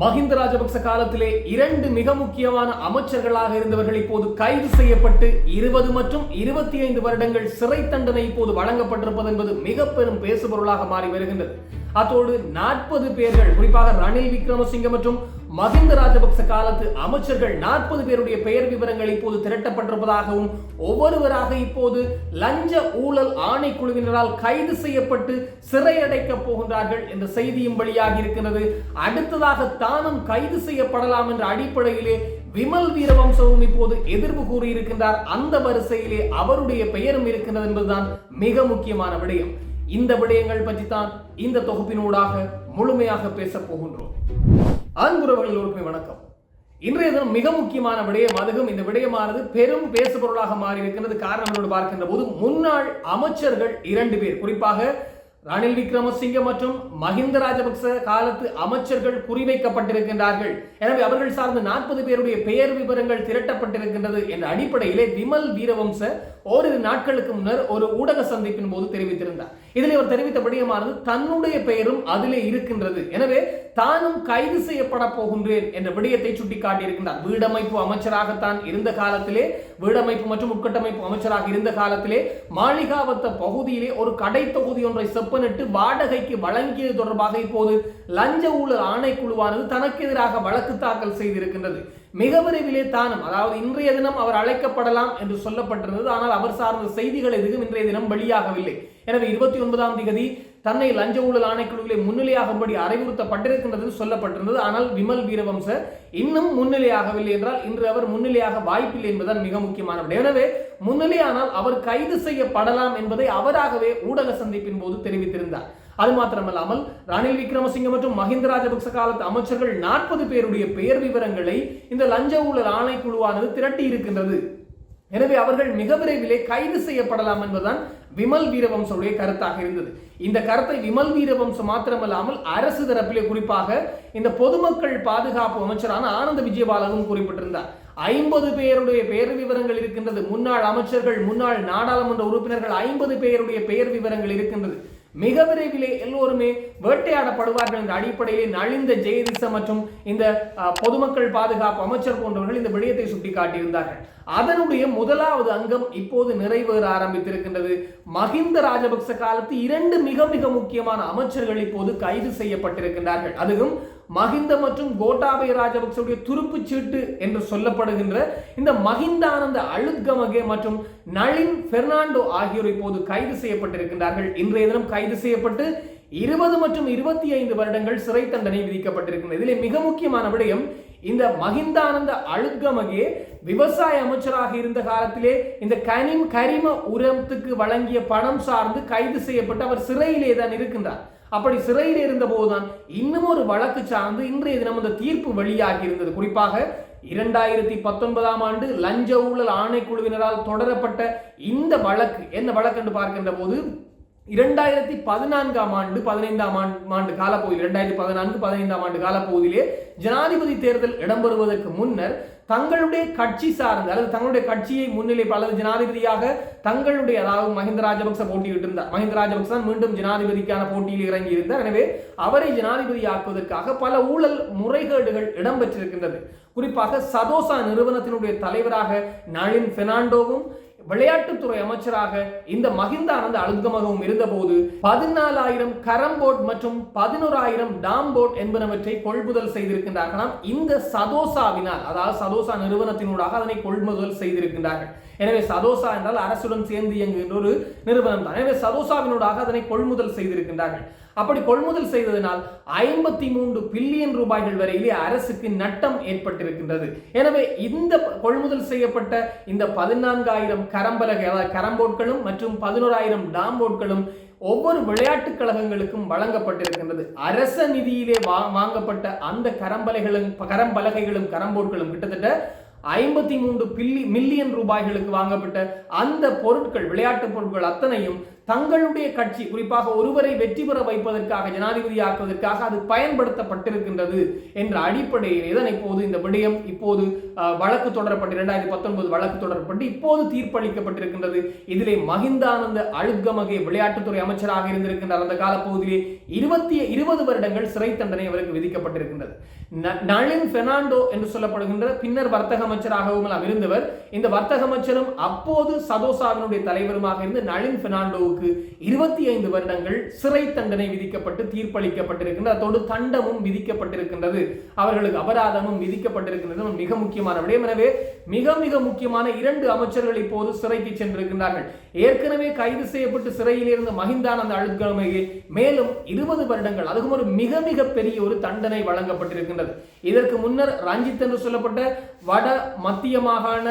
மஹிந்த ராஜபக்ச காலத்திலே இரண்டு மிக முக்கியமான அமைச்சர்களாக இருந்தவர்கள் இப்போது கைது செய்யப்பட்டு இருபது மற்றும் இருபத்தி ஐந்து வருடங்கள் சிறை தண்டனை இப்போது வழங்கப்பட்டிருப்பது என்பது மிக பெரும் பேசுபொருளாக மாறி வருகின்றது. அத்தோடு நாற்பது பேர்கள் குறிப்பாக ரணில் விக்ரமசிங்க மற்றும் மஹிந்த ராஜபக்ச காலத்து அமைச்சர்கள் நாற்பது பேருடைய பெயர் விவரங்கள் இப்போது திரட்டப்பட்டிருப்பதாகவும் ஒவ்வொருவராக இப்போது லஞ்ச ஊழல் ஆணைக்குழுவினரால் கைது செய்யப்பட்டு சிறையடைக்கப் போகின்றார்கள் என்ற செய்தியும் வெளியாகி இருக்கிறது அடுத்ததாக தானும் கைது செய்யப்படலாம் என்ற அடிப்படையிலே விமல் வீரவம்சவும் இப்போது எதிர்ப்பு கூறியிருக்கின்றார். அந்த வரிசையிலே அவருடைய பெயரும் இருக்கின்றது என்பதுதான் மிக முக்கியமான விடயம். இந்த விடயங்கள் பற்றி தான் இந்த தொகுப்பினூடாக முழுமையாக பேசப் போகின்றோம். அன்புறவர்கள் எல்லோருக்குமே வணக்கம். இன்றைய தினம் மிக முக்கியமான விடயம் அதுவும் இந்த விடயமானது பெரும் பேசுபொருளாக மாறி இருக்கிறது காரணம் என்னோடு பார்க்கின்ற போது முன்னாள் அமைச்சர்கள் இரண்டு பேர். குறிப்பாக ரணில் விக்ரமசிங்க மற்றும் மஹிந்த ராஜபக்ச காலத்து அமைச்சர்கள் குறிவைக்கப்பட்டிருக்கின்றார்கள். எனவே அவர்கள் சார்ந்த நாற்பது பேருடைய பெயர் விவரங்கள் திரட்டப்பட்டிருக்கின்றது என்ற அடிப்படையிலே விமல் வீரவம்ச ஓரிரு நாட்களுக்கு முன்னர் ஒரு ஊடக சந்திப்பின் போது தெரிவித்திருந்தார். இதில் அவர் தெரிவித்த விடயமானது தன்னுடைய பெயரும் அதிலே இருக்கின்றது. எனவே தானும் கைது செய்யப்பட போகின்றேன் என்ற விடயத்தை சுட்டிக்காட்டியிருக்கின்றார். வீடமைப்பு அமைச்சராகத்தான் இருந்த காலத்திலே வீடமைப்பு மற்றும் உட்கட்டமைப்பு அமைச்சராக இருந்த காலத்திலே மாளிகாவத்த பகுதியிலே ஒரு கடை தொகுதி ஒன்றை செப்பனிட்டு வாடகைக்கு வழங்கியது தொடர்பாக இப்போது லஞ்ச ஊழல் ஆணைக்குழுவானது தனக்கு எதிராக வழக்கு தாக்கல் செய்திருக்கின்றது. மிக விரைவிலே தானும் அதாவது இன்றைய தினம் அவர் அழைக்கப்படலாம் என்று சொல்லப்பட்டிருந்தது. ஆனால் அவர் சார்ந்த செய்திகள் எதுவும் இன்றைய தினம் வெளியாகவில்லை. எனவே இருபத்தி ஒன்பதாம் தேதி தன்னை லஞ்ச ஊழல் ஆணைக்குழுவிலே முன்னிலையாகும்படி அறிவுறுத்தப்பட்டிருக்கின்றது சொல்லப்பட்டிருந்தது. ஆனால் விமல் வீரவம்ச இன்னும் முன்னிலையாகவில்லை என்றால் இன்று அவர் முன்னிலையாக வாய்ப்பில்லை என்பதுதான் மிக முக்கியமான எனவே முன்னிலையானால் அவர் கைது செய்யப்படலாம் என்பதை அவராகவே ஊடக சந்திப்பின் போது தெரிவித்திருந்தார். அது மாத்திரமல்லாமல் ரணில் விக்ரமசிங்க மற்றும் மஹிந்த ராஜபக்ச காலத்து அமைச்சர்கள் நாற்பது பேருடைய பெயர் விவரங்களை இந்த லஞ்ச ஊழல் ஆணைக்குழுவானது திரட்டி இருக்கின்றது. எனவே அவர்கள் மிக விரைவிலே கைது செய்யப்படலாம் என்பதுதான் விமல் வீரவம்சனுடைய கருத்தாக இருந்தது. இந்த கருத்தை விமல் வீரவம்சம் மாத்திரமல்லாமல் அரசு தரப்பிலே குறிப்பாக இந்த பொதுமக்கள் பாதுகாப்பு அமைச்சரான ஆனந்த விஜயபாலனும் குறிப்பிட்டிருந்தார். ஐம்பது பேருடைய பெயர் விவரங்கள் இருக்கின்றது. முன்னாள் அமைச்சர்கள் முன்னாள் நாடாளுமன்ற உறுப்பினர்கள் ஐம்பது பேருடைய பெயர் விவரங்கள் இருக்கின்றது. மிக விரைவிலே எல்லோருமே வேட்டையாடப்படுவார்கள் என்ற அடிப்படையிலே நலிந்த ஜெயதிச மற்றும் இந்த பொதுமக்கள் பாதுகாப்பு அமைச்சர் போன்றவர்கள் இந்த விடயத்தை சுட்டிக்காட்டியிருந்தார்கள். அதனுடைய முதலாவது அங்கம் இப்போது நிறைவேற ஆரம்பித்திருக்கின்றது. மஹிந்த ராஜபக்ச காலத்து இரண்டு மிக மிக முக்கியமான அமைச்சர்கள் இப்போது கைது செய்யப்பட்டிருக்கின்றார்கள். அதுவும் மஹிந்த மற்றும் கோட்டாபய ராஜபக்சவுடைய துருப்பு சீட்டு என்று சொல்லப்படுகின்ற இந்த மஹிந்தானந்த அழுத்கமகே மற்றும் நளின் பெர்னாண்டோ ஆகியோர் இப்போது கைது செய்யப்பட்டிருக்கின்றார்கள். இன்றைய தினம் கைது செய்யப்பட்டு இருபது மற்றும் இருபத்தி ஐந்து வருடங்கள் சிறை தண்டனை விதிக்கப்பட்டிருக்கின்றது. இதிலே மிக முக்கியமான விடயம் இந்த மஹிந்தானந்த அழுத்கமகே விவசாய அமைச்சராக இருந்த காலத்திலே இந்த கனிம் கரிம உரத்துக்கு வழங்கிய பணம் சார்ந்து கைது செய்யப்பட்டு அவர் சிறையிலே தான் இருக்கின்றார். அப்படி சிறையில் இருந்தபோதுதான் இன்னும் ஒரு வழக்கு சார்ந்து இன்றைய தினம் அந்த தீர்ப்பு வெளியாகி இருந்தது. குறிப்பாக இரண்டாயிரத்தி பத்தொன்பதாம் ஆண்டு லஞ்ச ஊழல் ஆணைக்குழுவினரால் தொடரப்பட்ட இந்த வழக்கு என்ன வழக்கு என்று பார்க்கின்ற போது இரண்டாயிரத்தி பதினான்காம் ஆண்டு பதினைந்தாம் ஆண்டு ஆண்டு காலப்பகுதி இரண்டாயிரத்தி பதினான்கு பதினைந்தாம் ஆண்டு காலப்பகுதியிலே ஜனாதிபதி தேர்தல் இடம்பெறுவதற்கு முன்னர் தங்களுடைய கட்சி சார்ந்த அல்லது தங்களுடைய கட்சியை முன்னிலை அல்லது ஜனாதிபதியாக தங்களுடைய அதாவது மஹிந்த ராஜபக்ச போட்டியிட்டு இருந்தார் மஹிந்த ராஜபக்ச தான் மீண்டும் ஜனாதிபதிக்கான போட்டியில் இறங்கி இருந்தார். எனவே அவரை ஜனாதிபதி ஆக்குவதற்காக பல ஊழல் முறைகேடுகள் இடம்பெற்றிருக்கின்றது. குறிப்பாக சதோசா நிறுவனத்தினுடைய தலைவராக நளின் பெர்னாண்டோவும் விளையாட்டுத்துறை அமைச்சராக இந்த மகிந்தானந்த அழுத்தமாகவும் இருந்தபோது பதினாலாயிரம் கரம்போட் மற்றும் பதினோராயிரம் டாம்போட் என்பனவற்றை கொள்முதல் செய்திருக்கின்றார்களாம். இந்த சதோசாவினால் அதாவது சதோசா நிறுவனத்தினூடாக அதனை கொள்முதல் செய்திருக்கின்றார்கள். எனவே சதோசா என்றால் அரசுடன் சேர்ந்து இயங்குகின்ற ஒரு நிறுவனம் தான் எனவே சதோசாவினூடாக அதனை கொள்முதல் செய்திருக்கின்றார்கள். அப்படி கொள்முதல் செய்ததனால் ஐம்பத்தி மூன்று பில்லியன் ரூபாய்கள் வரையிலே அரசுக்கு நட்டம் ஏற்பட்டிருக்கின்றது. எனவே இந்த கொள்முதல் செய்யப்பட்ட இந்த பதினான்காயிரம் கரம்பலகை அதாவது கரம்போட்களும் மற்றும் பதினோராயிரம் டாம்போட்களும் ஒவ்வொரு விளையாட்டுக் கழகங்களுக்கும் வழங்கப்பட்டிருக்கின்றது. அரச நிதியிலே வா வாங்கப்பட்ட அந்த கரம்பலைகளும் கரம்பலகைகளும் கரம்போட்களும் கிட்டத்தட்ட ஐம்பத்தி மூன்று பில்லி மில்லியன் ரூபாய்களுக்கு வாங்கப்பட்ட அந்த பொருட்கள் விளையாட்டு பொருட்கள் அத்தனையும் தங்களுடைய கட்சி குறிப்பாக ஒருவரை வெற்றி பெற வைப்பதற்காக ஜனாதிபதியாக்குவதற்காக அது பயன்படுத்தப்பட்டிருக்கின்றது என்ற அடிப்படையில் தான் இப்போது இந்த விடயம் இப்போது வழக்கு தொடரப்பட்டு இரண்டாயிரத்தி பத்தொன்பது வழக்கு தொடரப்பட்டு இப்போது தீர்ப்பளிக்கப்பட்டிருக்கின்றது. இதிலே மஹிந்தானந்த அழுத்கமகே விளையாட்டுத்துறை அமைச்சராக இருந்திருக்கின்றார். அந்த காலப்பகுதியிலே இருபத்தி இருபது வருடங்கள் சிறை தண்டனை அவருக்கு விதிக்கப்பட்டிருக்கின்றது. ந- நளின் பெர்னாண்டோ என்று சொல்லப்படுகின்ற பின்னர் வர்த்தக அமைச்சராகவும் இருந்தவர். இந்த வர்த்தக அமைச்சரும் அப்போது சதோசாவினுடைய தலைவருமாக இருந்து நளின் பெர்னாண்டோவுக்கு இருபத்தி ஐந்து வருடங்கள் சிறை தண்டனை விதிக்கப்பட்டு தீர்ப்பளிக்கப்பட்டிருக்கின்றது அதோடு தண்டமும் விதிக்கப்பட்டிருக்கின்றது. அவர்களுக்கு அபராதமும் விதிக்கப்பட்டிருக்கின்றது. மிக முக்கியமான விடயம் எனவே மிக மிக முக்கியமான இரண்டு அமைச்சர்கள் இப்போது சிறைக்கு சென்றிருக்கின்றார்கள். ஏற்கனவே கைது செய்யப்பட்டு சிறையில் இருந்த மஹிந்தானந்த அழுத்கமையை மேலும் இருபது வருடங்கள் அதுக்கும் ஒரு மிக மிக பெரிய ஒரு தண்டனை வழங்கப்பட்டிருக்கின்றது. இதற்கு முன்னர் ரஞ்சித் என்று சொல்லப்பட்ட வட மத்திய மாகாண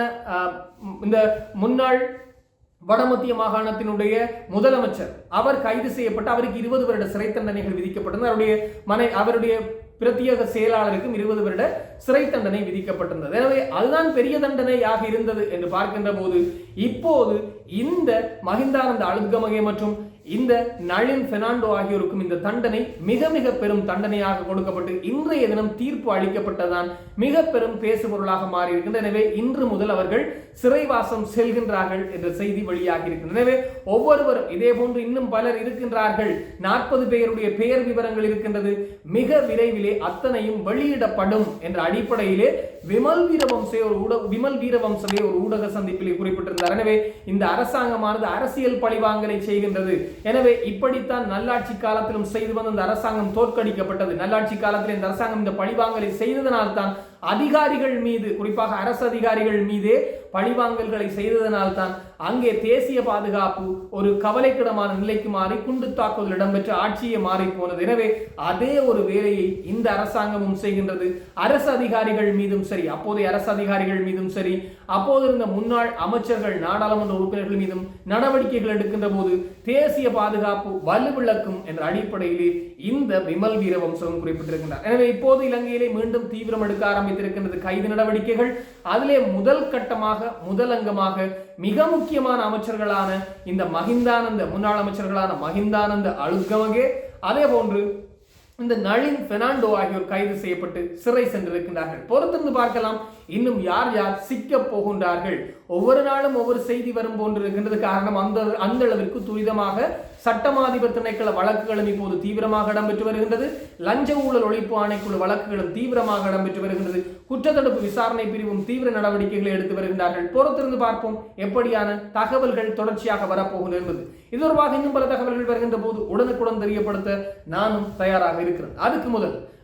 இந்த முன்னாள் வடமத்திய மாகாணத்தினுடைய முதலமைச்சர். அவர் கைது செய்யப்பட்டு அவருக்கு இருபது வருட சிறை தண்டனைகள் விதிக்கப்பட்டது அவருடைய மனை அவருடைய பிரத்யேக செயலாளருக்கும் இருபது வருட சிறை தண்டனை விதிக்கப்பட்டிருந்தது. எனவே அதுதான் பெரிய தண்டனையாக இருந்தது என்று பார்க்கின்ற போது இப்போது இந்த மஹிந்தானந்த அழுத்கமகை மற்றும் இந்த நளின் பெர்னாண்டோ ஆகியோருக்கும் இந்த தண்டனை மிக மிக பெரும் தண்டனையாக கொடுக்கப்பட்டு இன்றைய தினம் தீர்ப்பு அளிக்கப்பட்டதான் மிக பெரும் பேசுபொருளாக மாறி இருக்கின்றது எனவே இன்று முதல் அவர்கள் சிறைவாசம் செல்கின்றார்கள் என்ற செய்தி வெளியாகி இருக்கின்றது எனவே ஒவ்வொருவரும் இதே போன்று இன்னும் பலர் இருக்கின்றார்கள். நாற்பது பேருடைய பெயர் விவரங்கள் இருக்கின்றது. மிக விரைவிலே அத்தனையும் வெளியிடப்படும் என்ற அடிப்படையிலே விமல் வீரவம்சே ஒரு ஊடக விமல் வீரவம்சமே ஒரு ஊடக சந்திப்பிலே குறிப்பிட்டிருந்தார். எனவே இந்த அரசாங்கமானது அரசியல் பழிவாங்கலை செய்கின்றது. எனவே இப்படித்தான் நல்லாட்சி காலத்திலும் செய்து வந்த இந்த அரசாங்கம் தோற்கடிக்கப்பட்டது. நல்லாட்சி காலத்தில் இந்த அரசாங்கம் இந்த பழிவாங்கலை செய்ததனால்தான் அதிகாரிகள் மீது குறிப்பாக அரசு அதிகாரிகள் மீது பழிவாங்கல்களை செய்ததனால் தான் அங்கே தேசிய பாதுகாப்பு ஒரு கவலைக்கிடமான நிலைக்கு மாறி குண்டு தாக்குதல் இடம்பெற்ற ஆட்சியை மாறி போனது. எனவே அதே ஒரு வேலையை இந்த அரசாங்கமும் செய்கின்றது. அரசு அதிகாரிகள் மீதும் சரி அப்போதைய அரசு அதிகாரிகள் மீதும் சரி அப்போது இருந்த முன்னாள் அமைச்சர்கள் நாடாளுமன்ற உறுப்பினர்கள் மீதும் நடவடிக்கைகள் எடுக்கின்ற போது தேசிய பாதுகாப்பு வலுவிளக்கும் என்ற அடிப்படையிலே இந்த விமல் வீரவம்சம் குறிப்பிட்டிருக்கின்றார். எனவே இப்போது இலங்கையிலே மீண்டும் தீவிரம் எடுக்க ஆரம்பித்திருக்கின்றது கைது நடவடிக்கைகள். அதிலே முதல் கட்டமாக முதல் அங்கமாக மிக முக்கியமான அமைச்சர்களான இந்த மஹிந்தானந்த முன்னாள் அமைச்சர்களான மஹிந்தானந்த அழுத்கமகே அதே போன்று இந்த நளின் பெர்னாண்டோ ஆகியோர் கைது செய்யப்பட்டு சிறை சென்றிருக்கின்றார்கள். பொறுத்திருந்து பார்க்கலாம் இன்னும் யார் யார் சிக்க போகின்றார்கள்? ஒவ்வொரு நாளும் ஒவ்வொரு செய்தி வரும் போன்று இருக்கின்றது. காரணம் அந்த அந்த அளவிற்கு துரிதமாக சட்டமாதிபர் திணைக்கள வழக்குகளும் இப்போது தீவிரமாக இடம்பெற்று வருகின்றது. லஞ்ச ஊழல் ஒழிப்பு ஆணைக்குழு வழக்குகளும் தீவிரமாக இடம்பெற்று வருகின்றது. குற்றத்தடுப்பு விசாரணை பிரிவும் தீவிர நடவடிக்கைகளை எடுத்து வருகின்றார்கள். பொறுத்திருந்து பார்ப்போம் எப்படியான தகவல்கள் தொடர்ச்சியாக வரப்போகின்றது இது தொடர்பாக இன்னும் பல தகவல்கள் வருகின்ற போது உடனுக்குடன் தெரியப்படுத்த நானும் தயாராக இருக்கிறேன். அதுக்கு முதல்